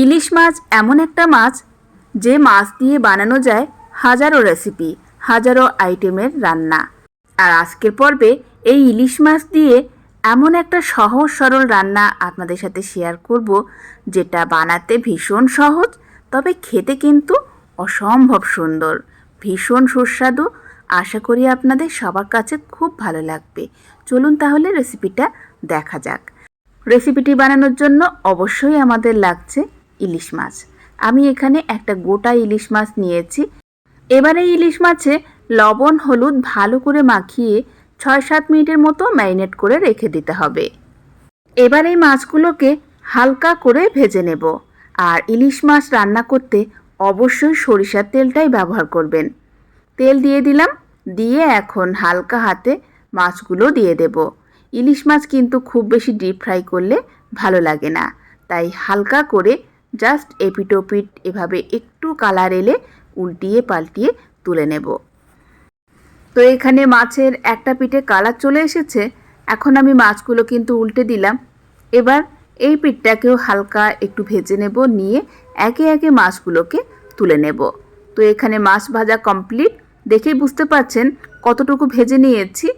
ইলিশ মাছ এমন একটা মাছ যে মাছ দিয়ে বানানো যায় হাজারো রেসিপি হাজারো আইটেমের রান্না। আর আজকের পর্বে এই ইলিশ মাছ দিয়ে এমন একটা সহজ, সরল রান্না আপনাদের সাথে শেয়ার করব, যেটা বানাতে ভীষণ সহজ, তবে খেতে কিন্তু অসম্ভব সুন্দর। ভীষণ সুস্বাদু। আশা করি আপনাদের সবার কাছে খুব ভালো লাগবে। চলুন তাহলে রেসিপিটা দেখা যাক। রেসিপিটি বানানোর জন্য অবশ্যই আমাদের লাগছে ইলিশ মাছ। আমি এখানে একটা গোটা ইলিশ মাছ নিয়েছি। এবারে ইলিশ মাছে লবণ, হলুদ ভালো করে মাখিয়ে ছয় সাত মিনিটের মতো ম্যারিনেট করে রেখে দিতে হবে। এবার এই মাছগুলোকে হালকা করে ভেজে নেব। আর ইলিশ মাছ রান্না করতে অবশ্যই সরিষার তেলটাই ব্যবহার করবেন। তেল দিয়ে দিলাম, দিয়ে এখন হালকা হাতে মাছগুলো দিয়ে দেব। ইলিশ মাছ কিন্তু খুব বেশি ডিপ ফ্রাই করলে ভালো লাগে না, তাই হালকা করে জাস্ট এপিটোপিট এভাবে একটু কালার এলে উল্টিয়ে পাল্টিয়ে তুলে নেব। তো এখানে মাছের একটা পিঠে কালার চলে এসেছে। এখন আমি মাছগুলো কিন্তু উল্টে দিলাম। এবার এই পিঠটাকেও হালকা একটু ভেজে নেব, নিয়ে একে একে মাছগুলোকে তুলে নেব। তো এখানে মাছ ভাজা কমপ্লিট দেখেই বুঝতে পারছেন কতটুকু ভেজে নিয়েছি।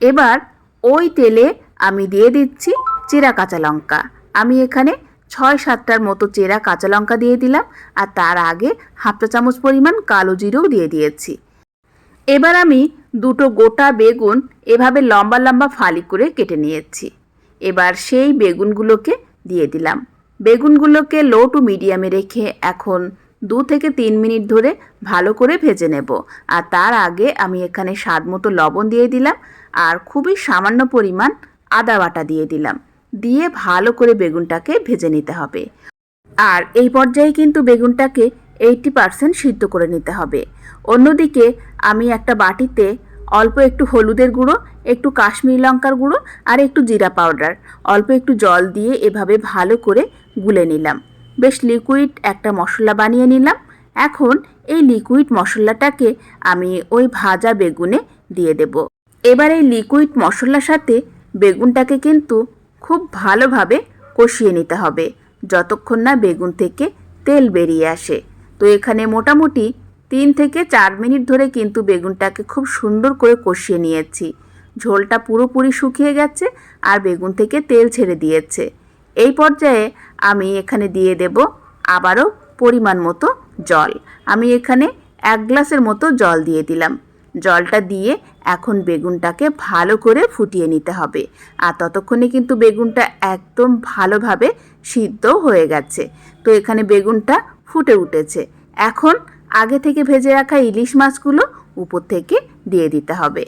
এবার ওই তেলে আমি দিয়ে দিচ্ছি চিরা কাঁচা লঙ্কা। আমি এখানে ছয় সাতটার মতো চেরা কাঁচা লঙ্কা দিয়ে দিলাম আর তার আগে হাফ চা চামচ পরিমাণ কালো জিরেও দিয়ে দিয়েছি। এবার আমি দুটো গোটা বেগুন এভাবে লম্বা লম্বা ফালি করে কেটে নিয়েছি। এবার সেই বেগুনগুলোকে দিয়ে দিলাম। বেগুনগুলোকে লো টু মিডিয়ামে রেখে এখন দু থেকে তিন মিনিট ধরে ভালো করে ভেজে নেব। আর তার আগে আমি এখানে স্বাদ মতো লবণ দিয়ে দিলাম আর খুবই সামান্য পরিমাণ আদা বাটা দিয়ে দিলাম। দিয়ে ভালো করে বেগুনটাকে ভেজে নিতে হবে। আর এই পর্যায়ে কিন্তু বেগুনটাকে এইটি পারসেন্ট সিদ্ধ করে নিতে হবে। অন্যদিকে আমি একটা বাটিতে অল্প একটু হলুদের গুঁড়ো, একটু কাশ্মীরি লঙ্কার গুঁড়ো আর একটু জিরা পাউডার, অল্প একটু জল দিয়ে এভাবে ভালো করে গুলে নিলাম। বেশ লিকুইড একটা মশলা বানিয়ে নিলাম। এখন এই লিকুইড মশলাটাকে আমি ওই ভাজা বেগুনে দিয়ে দেব। এবার এই লিকুইড মশলার সাথে বেগুনটাকে কিন্তু খুব ভালোভাবে কষিয়ে নিতে হবে। যতক্ষণ না বেগুন থেকে তেল বেরিয়ে আসে। তো এখানে মোটামুটি তিন থেকে চার মিনিট ধরে কিন্তু বেগুনটাকে খুব সুন্দর করে কষিয়ে নিয়েছি। ঝোলটা পুরোপুরি শুকিয়ে গেছে আর বেগুন থেকে তেল ছেড়ে দিয়েছে। এই পর্যায়ে আমি এখানে দিয়ে দেব আবারও পরিমাণ মতো জল। আমি এখানে এক গ্লাসের মতো জল দিয়ে দিলাম। জলটা দিয়ে এখন বেগুনটাকে ভালো করে ফুটিয়ে নিতে হবে। আর ততক্ষণে কিন্তু বেগুনটা একদম ভালোভাবে সিদ্ধ হয়ে গেছে। তো এখানে বেগুনটা ফুটে উঠেছে। এখন আগে থেকে ভেজে রাখা ইলিশ মাছগুলো উপর থেকে দিয়ে দিতে হবে।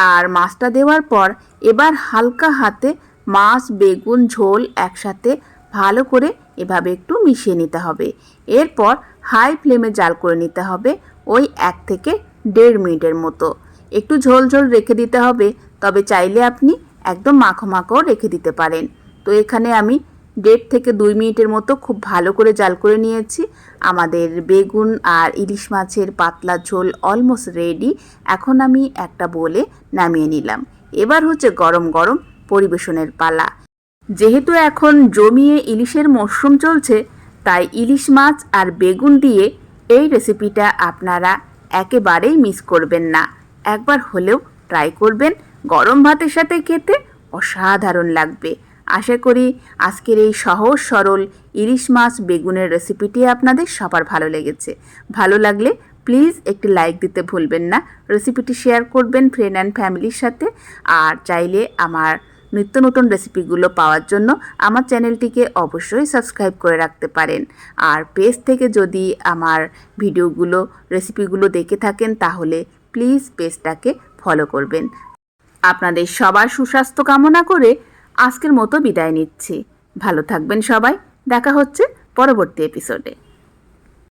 আর মাছটা দেওয়ার পর এবার হালকা হাতে মাছ, বেগুন, ঝোল একসাথে ভালো করে এভাবে একটু মিশিয়ে নিতে হবে। এরপর হাই ফ্লেমে জাল করে নিতে হবে। ওই এক থেকে দেড় মিনিটের মতো। একটু ঝোল ঝোল রেখে দিতে হবে, তবে চাইলে আপনি একদম মাখো মাখো রেখে দিতে পারেন। তো এখানে আমি দেড় থেকে দুই মিনিটের মতো খুব ভালো করে জাল করে নিয়েছি। আমাদের বেগুন আর ইলিশ মাছের পাতলা ঝোল অলমোস্ট রেডি। এখন আমি একটা বলে নামিয়ে নিলাম। এবার হচ্ছে গরম গরম পরিবেশনের পালা। যেহেতু এখন জমিয়ে ইলিশের মরশুম চলছে, তাই ইলিশ মাছ আর বেগুন দিয়ে এই রেসিপিটা আপনারা একেবারেই মিস করবেন না। একবার হলেও ট্রাই করবেন। গরম ভাতের সাথে খেতে অসাধারণ লাগবে। আশা করি আজকের এই সহজ, সরল ইলিশ মাছ বেগুনের রেসিপিটি আপনাদের সবার ভালো লেগেছে। ভালো লাগলে প্লিজ একটি লাইক দিতে ভুলবেন না। রেসিপিটি শেয়ার করবেন ফ্রেন্ড অ্যান্ড ফ্যামিলির সাথে। আর চাইলে আমার নিত্য নতুন রেসিপিগুলো পাওয়ার জন্য আমার চ্যানেলটিকে অবশ্যই সাবস্ক্রাইব করে রাখতে পারেন। আর পেজ থেকে যদি আমার ভিডিওগুলো রেসিপিগুলো দেখে থাকেন, তাহলে প্লিজ পেজটাকে ফলো করবেন। আপনাদের সবার সুস্বাস্থ্য কামনা করে আজকের মতো বিদায় নিচ্ছি। ভালো থাকবেন সবাই। দেখা হচ্ছে পরবর্তী এপিসোডে